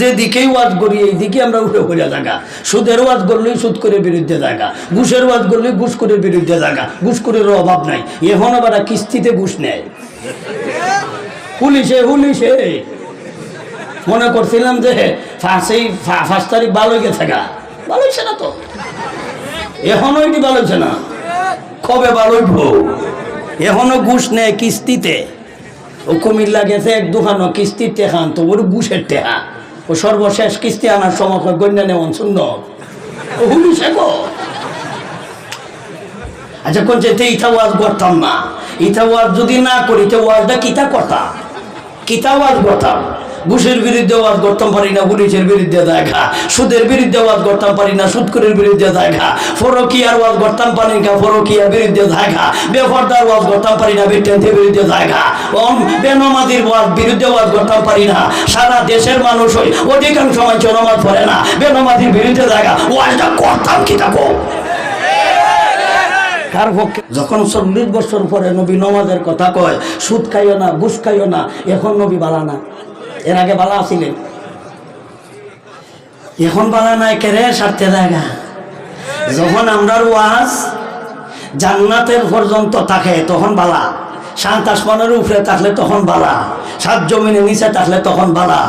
যে দিকেই ওয়াজ করি, এই দিকে আমরা উঠে করে থাকা সুদের ওয়াজ করলেই সুদ করে বিরুদ্ধে থাকা ঘুষের ওয়াজ করলেই ঘুষ করে বিরুদ্ধে থাকা ঘুষ করে অভাব নাই। এখন আবার কিস্তিতে ঘুষ নেয়। পুলিশে পুলিশে। মনে করছিলাম যে ফাঁসেই ফার্স্ট তারিখ ভালো গেছে গা। ভালো না তো? এখনও এটি ভালো হয়েছে না? কবে ভালো হইব? এখনও ঘুষ নেয় কিস্তিতে। ও কুমিল্লা গেছে এক দোকানও কিস্তির টেহান তো ওর ঘুষের টেহা ও সর্বশেষ কিস্তি আনার সময় গন্যা নেওয়ান সুন্দর ও হুলু শেখো আচ্ছা কোন যে ইথা ওয়াজ করতাম না। ইথা ওয়াজ যদি না করি, তো ওয়াজটা কিতা কথা কিতা ওয়াজ করতাম? ঘুষের বিরুদ্ধে ওয়াজ করতাম পারি না, পুলিশের বিরুদ্ধে দেখা। সুদের বিরুদ্ধে ওয়াজ করতাম পারি না সুদকুরের বিরুদ্ধে দেখা। ফরকিয়ার ওয়াজ করতাম পারি না, ফরকিয়ার বিরুদ্ধে দেখা। বেফরদার ওয়াজ করতাম পারি না বেটেন্টের বিরুদ্ধে দেখা। ওম বেনমাদির ওয়াজ বিরুদ্ধে ওয়াজ করতাম পারি না। সারা দেশের মানুষ হই অধিকাংশ মানুষ নমাজ পড়ে না। বেনমাদির বিরুদ্ধে দেখা। ওয়াজটা করতাম কো কার পক্ষে? যখন চল্লিশ বছর পরে নবী নমাজের কথা কয়, সুদ খাইও না, ঘুষ খাইও না, এখন নবী বালা না। এর আগে বালা আছিলেন এখন বালা নাই কেরে স্বার্থে জায়গা? যখন আমরার ওয়াজ জান্নাতের পর্যন্ত থাকে তখন বালা। সাত আসমানের উপরে থাকলে তখন বালা। সাত জমিনের নিচে থাকলে তখন বালা।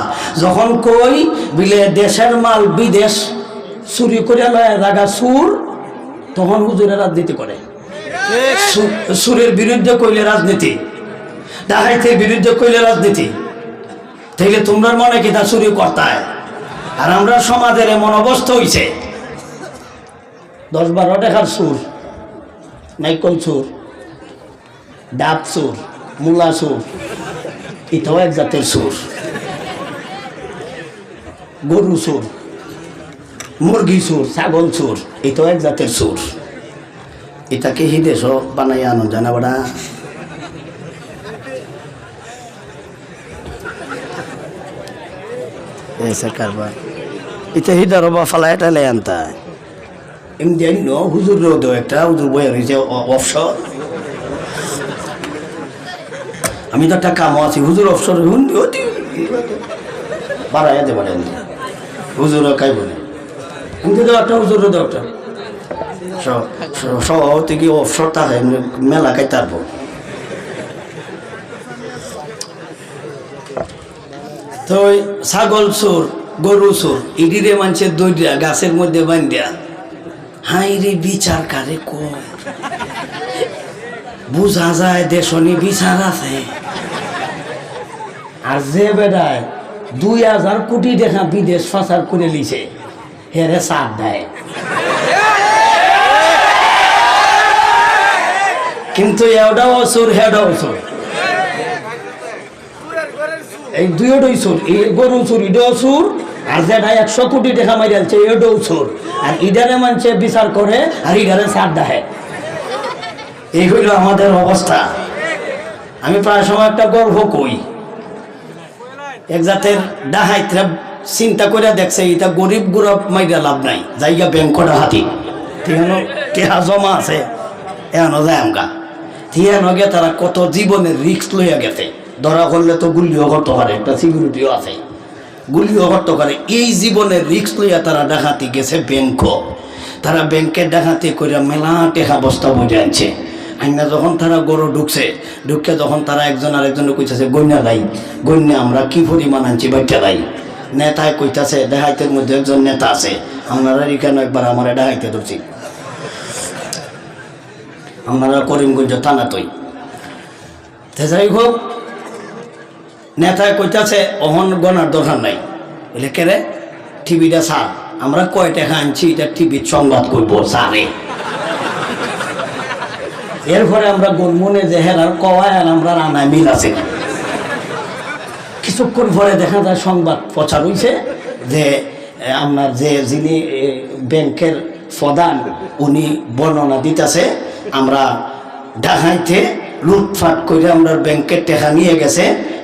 যখন কই বিলে দেশের মাল বিদেশ চুরি করে লয় জায়গা সুর তখন হুজুরে রাজনীতি করে। সুরের বিরুদ্ধে কইলে রাজনীতি। ডাহাইতের বিরুদ্ধে কইলে রাজনীতি। তাইলে তোমরা মনে কি তা চুরি করতায়? আর আমরা সমাজের এমন অবস্থা হইছে। দশ বারো টাকার সুর, নাইকল সুর, ডাব সুর, মূলা সুর, এটাও এক জাতের সুর। গরু সুর, মুরগি সুর, ছাগল সুর, এটাও এক জাতের সুর। এটাকে হিদেশ বানাই আনো জানা বাড়া এমনি ন হুজুর একটা হুজুর আমি তো একটা কামও আছি, হুজুর অফসর হুন পারেন হুজুর বলে একটা হুজুর রোদ কি অবসর থাকে মেলা খাই তারপর তো ছাগল চোর, গরু চোর, ইডিরে মানুষের দৈরিয়া, গাছের মধ্যে বান্ধিয়া। হাই রে বিচার কারে কয়? বুঝা যায় দেশনি বিচার আছে। আর যে বেড়ায় দুই হাজার কোটি দেখা বিদেশ ফাঁসার করে লিছে হেরে সাথ দেয়। কিন্তু এটাও অসুর হেডাও অসুর এই দুইটাই সুর, এই গরু সুর এটাও সুর, আর যেটা একশো কোটি টাকা মারি আনছে এটাও সুর। আর ইডারে মানছে বিচার করে, আর ইডারে সার দেয় এই হইল আমাদের অবস্থা। আমি প্রায় সময় একটা গর্ব কই। এক জাতের ডাহাইতরা চিন্তা করে দেখছে, এটা গরিব গুরব মাইরা লাভ নাই, জায়গা ব্যাংক হাতি। ঠিকানো টেহা জমা আছে, এহানো যায় আমগা। থিয়ানো গে তারা কত জীবনের রিক্স লইয়া গেছে। ধরা করলে তো গুলিও করতে পারে, একটা সিকিউরিটিও আছে। গুলিও করতে পারে। এই জীবনের রিক্স লইয়া তারা ডাকাতি গেছে ব্যাংক তারা ব্যাংকের ডাকাতি করে মেলা টেকা বস্তা বুঝে আনছে। আইনা যখন তারা গরু ঢুকছে ঢুকে যখন তারা একজন আরেকজনে কইতেছে গন্যা দাই গন্যা আমরা কি পরিমাণ আনছি বাচ্চা দাই নেতায় কইতাছে ডাহাইতের মধ্যে একজন নেতা আছে, আপনারা এখানে একবার আমার ডাহাইতে ধরছি। আপনারা করিমগঞ্জ থানা তৈ যাই হোক নেতায় কইতাছে, অহন গনার দরকার নাই। বলে কেরে টিভিটা সার আমরা কয় টাকা আনছি এটা টিভির সংবাদ করব সারে এরপরে আমরা গুনমুনে যে হেরার কওয়ায় আর আমরা রানায় মিল আছে। কিছুক্ষণ পরে দেখা যায় সংবাদ প্রচার হইছে যে আপনার যে যিনি ব্যাংকের প্রধান, উনি বর্ণনা দিতেছে, আমরা ঢাকাইতে লুটফাট করে আমরা ব্যাংকের টাকা নিয়ে গেছে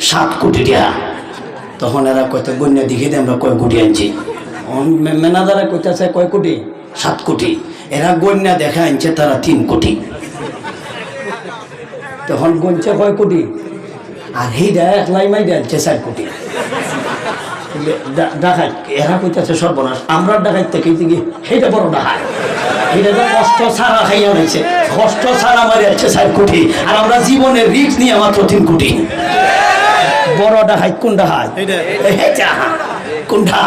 সাত কোটি টাকা তখন এরা কয়তো গণ্য দেখিয়ে আমরা কয় কোটি আনছি? ম্যানেজারে কইতাছে, কয় কোটি? সাত কোটি। এরা গণ্যা দেখা আনছে, তারা তিন কোটি। তখন গুনছে, কয় কোটি? আর হিডা একলাই মাই আনছে, চার কোটি। ডাকাই এরা কইতেছে সর্বনাশ। আমরা ডাকাইতে থেকে দিকে সেইটা বড় ডাকাই এটা কষ্ট ছাড়া খাইয়া রয়েছে কষ্ট ছাড়া আছে চার কোটি। আর আমরা জীবনে রিক্স নিয়ে মাত্র তিন কোটি। বড় কোন কোনটা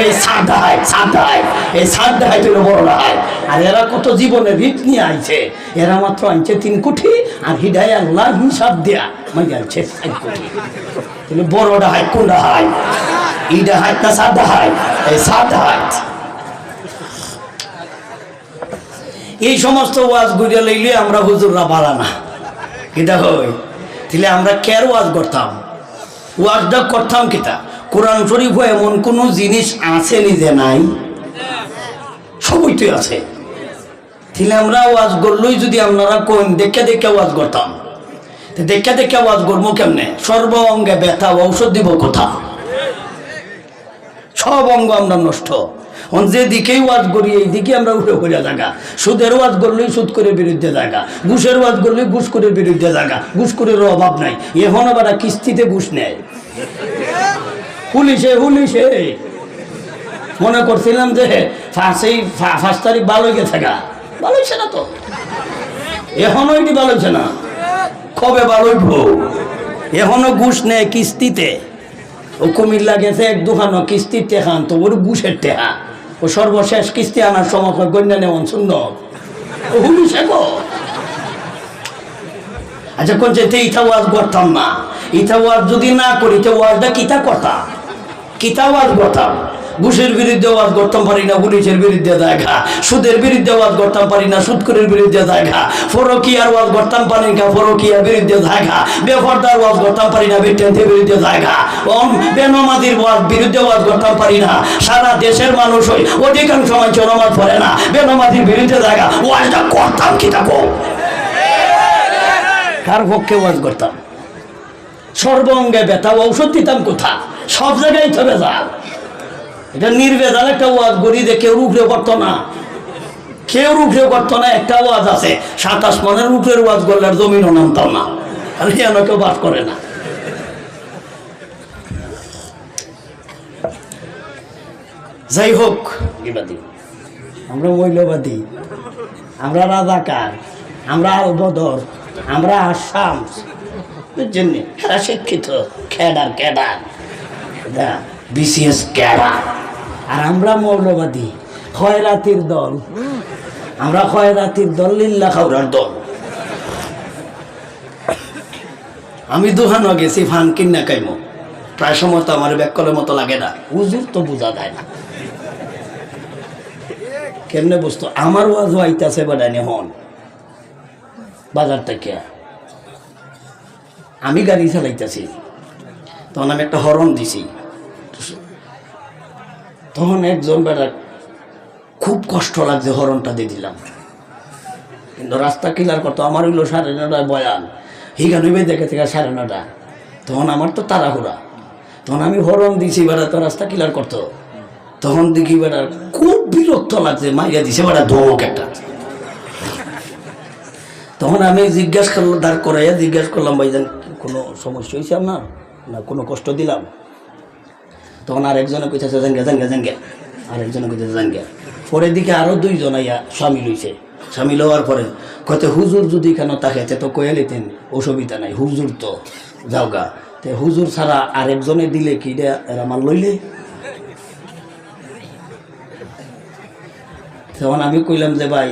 এই সাত সাত সাত বড় আর এরা কত জীবনে রিক্স নিয়ে আইছে। এরা মাত্র আনছে তিন কোটি আর হিডাই আল্লাহ হিসাব দেয়া। মাই আনছে চার কোটি। তাহলে বড় কোন ই না সাত এই সাত ডাকাই এই সমস্ত ওয়াজ গুজে লইলে আমরা হুজুররা পালা না। কিটা হই তাহলে আমরা কের ওয়াজ করতাম? ওয়াজটা করতাম কিতা? কোরআন শরীফ এমন কোন জিনিস আছে নিজে নাই? সবই তো আছে। তাহলে আমরা ওয়াজ করলেই যদি আপনারা কোন দেখে দেখে ওয়াজ করতাম। দেখে দেখে ওয়াজ করব কেমনে? সর্ব অঙ্গে ব্যথা ঔষধ দিব কোথা? সব অঙ্গ আমরা নষ্ট। অন যে দিকেই ওয়াজ করি এই দিকে আমরা উঠে করে জায়গা সুদের ওয়াজ করলেই সুদ করে বিরুদ্ধে জায়গা ঘুষের ওয়াজ করলেই ঘুষ করে বিরুদ্ধে জায়গা ঘুষ করে অভাব নাই। এখন আবার কিস্তিতে ঘুষ নেয়। পুলিশে পুলিশে। মনে করছিলাম যে ফাঁসেই ফার্স্ট তারিখ ভালো গেছে গা। ভালো হয়েছে না তো? এখনও এটি ভালো হয়েছে না? কবে ভালো হইব? এখনও ঘুষ নেয় কিস্তিতে। ও কুমিল্লা গেছে এক দোকানো, কিস্তির টেকান তো ওর ঘুষের টেহা ও সর্বশেষ কিস্তি আনার সময় গন্যা নেওয়ান সুন্দর। ও হুলু শেখো আচ্ছা কোন চাইতে ইটা ওয়াজ করতাম না। ইটা ওয়াজ যদি না করি, তো ওয়াজটা কিতা কথা কিতা ওয়াজ ঘুষের বিরুদ্ধে ওয়াজ করতাম পারি না, পুলিশের বিরুদ্ধে দেখা সুদের বিরুদ্ধে ওয়াজ করতাম পারি না সুদকুরের বিরুদ্ধে দেখা ফরকিয়ার ওয়াজ করতাম পারি না, ফরকিয়ার বিরুদ্ধে দেখা বেফরদার ওয়াজ করতাম পারি না বেটেন্টের বিরুদ্ধে দেখা ওম বেনমাদির ওয়াজ বিরুদ্ধে ওয়াজ করতাম পারি না। সারা দেশের মানুষ হই অধিকাংশ মানুষ নমাজ পড়ে না বেনমাদির বিরুদ্ধে দেখা ওয়াজটা করতাম কি থাকো কার পক্ষে ওয়াজ করতাম? সর্বঙ্গে ব্যথা, ঔষধ দিতাম কোথা সব জায়গায় তো বেজাল এটা নির্বেজাল একটা ওয়াজ গড়ি দিয়ে কেউ রুখলে করতো না। কেউ রুখলে করতো না একটা ওয়াজ আছে সাতাশ মনের রুখের ওয়াজ করলে আর জমিনও নামতাম না। আর কেন কেউ বাস করে না? যাই হোক আমরা মূল্যবাদী আমরা রাজাকার আমরা আল বদর আমরা আসাম বুঝছেন নি? এরা শিক্ষিত ক্যাডার ক্যাডার বিসিএস ক্যাডার আর আমরা মৌলবাদী, খয়রাতির দল। আমরা খয়রাতির দল, লিল্লা খাওয়ার দল। আমি দোকানও গেছি ফান কিনা কাইমো প্রায় সময় তো আমার ব্যাকলের মতো লাগে না। হুজুর তো বোঝা যায় না। কেমনে বুঝতো? আমার ওয়াজ আইতাছে বেড়ানি হন। বাজার থেকে। আমি গাড়ি চালাইতেছি। তখন আমি একটা হরন দিছি। তখন একজন বেড়া খুব কষ্ট লাগছে হরনটা দিয়ে দিলাম। কিন্তু রাস্তা ক্লিয়ার করতো, আমার হইল সাড়ে নটায় বয়ান। হিগা নইবে দেখে থেকে সাড়ে নটা তখন আমার তো তাড়াহুড়া। তখন আমি হরন দিছি বেড়া, তো রাস্তা ক্লিয়ার করতো। তখন দেখি বেড়া খুব বিরক্ত লাগছে মাইয়া দিছে বেড়া ধমক একটা। তখন আমি জিজ্ঞাসা করলাম, দাঁড় করাইয়া জিজ্ঞাসা করলাম, ভাইজান, কোনো সমস্যা হয়েছে আপনার? না, কোনো কষ্ট দিলাম? তখন আর একজনে কইতেছে জানগে জানগে জানগে আর একজনে কইতেছে জানগে পরের দিকে আরও দুইজন আইয়া সামিল হইছে সামিল হওয়ার পরে কইতে, হুজুর যদি কেন তাকে, তো কয়ে লিতেন অসুবিধা নাই, হুজুর তো যাওগা তে হুজুর ছাড়া আরেকজনে দিলে কি এরা মাল লইলে? তখন আমি কইলাম যে, ভাই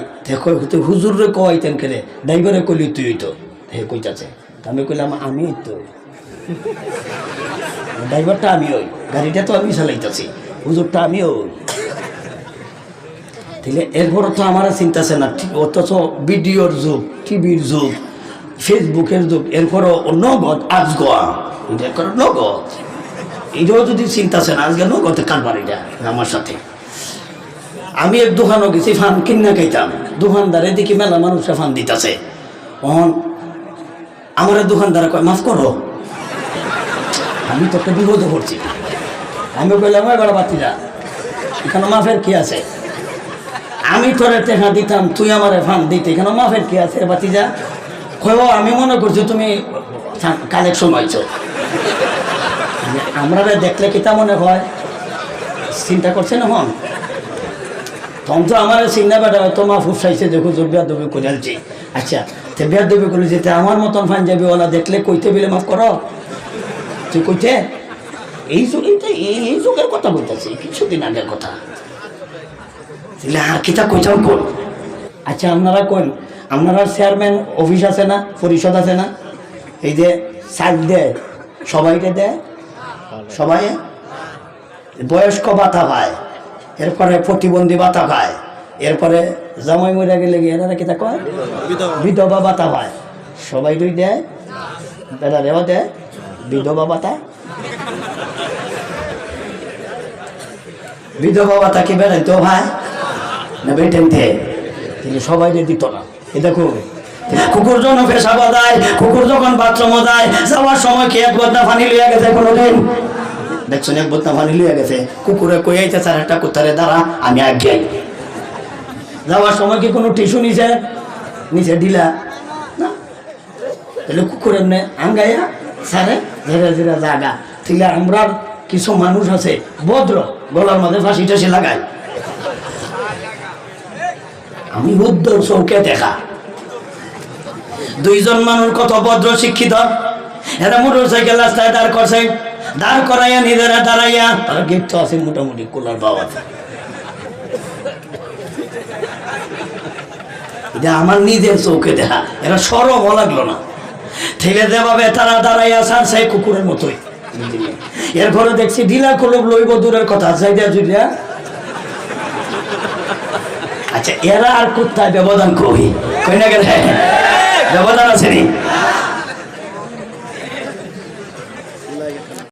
হতে হুজুরে কয়াইতেন কেলে ড্রাইভারে কইলি তুই হইতো। হে কইতাছে। তা আমি কইলাম, আমি তো ড্রাইভারটা আমি ওই, গাড়িটা তো আমি চালাইতেছি। হুজুরটা আমি ওই। তাহলে এরপর তো আমার চিন্তাছে না, ঠিক অথচ ভিডিওর যুগ, টিভির যুগ, ফেসবুকের যুগ, এরপরও নগদ আজ গোয়া এটা করো নগদ। এটাও যদি চিন্তাছে না আজকে নগদে কারবার এটা, আমার সাথে। আমি এক দোকানও গেছি, ফান কিনা খাইতাম। দোকানদারে দেখি মেলা মানুষে ফান দিতেছে। অন আমার দোকানদারে কয়, মাফ করো আমি তো একটা বিপদে পড়ছি। আমি কইলাম এবার বাতিরা এখানে মাফের কি আছে? আমি তোরে টেকা দিতাম, তুই আমারে ফান দিতে, এখানে মাফের কি আছে বাতিজা কয় আমি মনে করছি তুমি কালেকশন হয়েছ আমরা দেখলে কিতা মনে হয়? চিন্তা করছে না, হন? তখন তো আমার চিন্তা বেটা তো মা ফুসাইছে দেখো, যে বিয়া দেবে করে আনছি। আচ্ছা তো বিয়া দেবে করে যেতে আমার মতন পাঞ্জাবি ওলা দেখলে কইতে বিলে মাফ করো? তুই কইতে এই যুগ এইটা এই যুগের কথা বলতেছি কিছুদিন আগের কথা। আর কিতা কইতাম কোন? আচ্ছা আপনারা কোন আপনারা চেয়ারম্যান অফিস আছে না পরিষদ আছে না? এই যে সাইড দেয় সবাইকে দেয়? সবাই? বয়স্ক ভাতা পায় এরপরে প্রতিবন্ধী ভাতা পায় এরপরে জামাই মরে গেলে গিয়ে এনারা কিতা কয়? বিধবা। ভাতা পায় সবাই দুই দেয় বেড়া রেওয়া দেয়। বিধবা ভাতা? বিধবা ভাতা কি বেড়াইতো ভাই? না বেটেন দে কিন্তু সবাই দিত না। এ দেখো কুকুর যখন পেশাবা যায় কুকুর যখন বাথরুমও যায়, যাওয়ার সময় কি এক বদনা পানি লইয়া গেছে কোনোদিন? দেখছেন, এক বদনা পানি লইয়া গেছে। কুকুরে কই আইতে চার একটা কুত্তারে দাঁড়া, আমি আগে যাওয়ার সময় কি কোনো টিস্যু নিছে? নিচে দিলা না? তাহলে কুকুর এমনি আঙ্গাইয়া সারে ধীরে ধীরে জাগা। তাহলে আমরা কিছু মানুষ আছে, ভদ্র, গলার মধ্যে ফাঁসি টাসি লাগায় আমি উদ্দর চৌকে দেখা। দুইজন মানুষ কত ভদ্র, শিক্ষিত। এরা মোটর সাইকেল রাস্তায় দাঁড় করছে। দাঁড় করাইয়া নিজেরা দাঁড়াইয়া তারা গিফট আছে মোটামুটি কোলার বাবা আমার নিজের চৌকে দেখা। এরা সরম লাগল না। ঠেলে দেবাবে তারা আসার সেই কুকুরের মতোই। এরপরে দেখছি ঢিলা কলব লইব দূরের কথা যাইদা জুড়িয়া। আচ্ছা এরা আর কোথায় ব্যবধান কই কই না গেলে? ব্যবধান আছে নি?